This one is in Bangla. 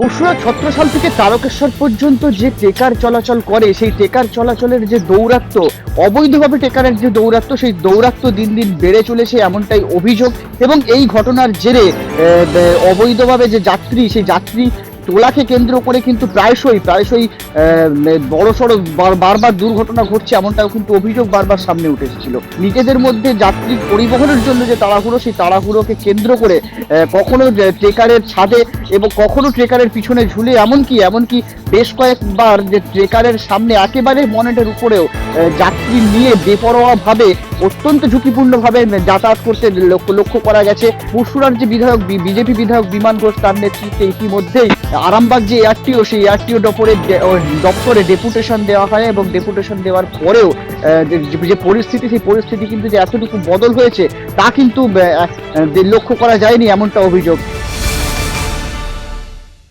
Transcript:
পরশুরা ছত্রসাল থেকে তারকেশ্বর পর্যন্ত যে টেকার চলাচল করে, সেই টেকার চলাচলের যে দৌরাত্ম, অবৈধভাবে টেকারের যে দৌরাত্ম, সেই দৌরাত্ম দিন দিন বেড়ে চলেছে এমনটাই অভিযোগ। এবং এই ঘটনার জেরে অবৈধভাবে যে যাত্রী, সেই যাত্রী তোলাকে কেন্দ্র করে কিন্তু প্রায়শই প্রায়শই বড় সড়ো বারবার দুর্ঘটনা ঘটছে এমনটাও কিন্তু অভিযোগ বারবার সামনে উঠে এসেছিল। নিজেদের মধ্যে যাত্রী পরিবহনের জন্য যে তাড়াহুড়ো, সেই তাড়াহুড়োকে কেন্দ্র করে কখনো ট্রেকারের ছাদে এবং কখনো ট্রেকারের পিছনে ঝুলে, এমনকি এমনকি বেশ কয়েকবার যে ট্রেকারের সামনে একেবারে মনেটের উপরেও যাত্রী নিয়ে বেপরোয়াভাবে, অত্যন্ত ঝুঁকিপূর্ণভাবে যাতায়াত করতে লক্ষ্য করা গেছে। পরশুরার যে বিধায়ক বিজেপি বিধায়ক বিমান ঘোষ তার নেতৃত্বে ইতিমধ্যেই আরামবাগ যে এয়ারটিও সেই এয়ারটিও দপ্তরে দপ্তরে ডেপুটেশন দেওয়া হয় এবং ডেপুটেশন দেওয়ার পরেও যে- পরিস্থিতি, সেই পরিস্থিতি কিন্তু যে এতটুকু বদল হয়েছে, তা কিন্তু লক্ষ্য করা যায়নি এমনটা অভিযোগ।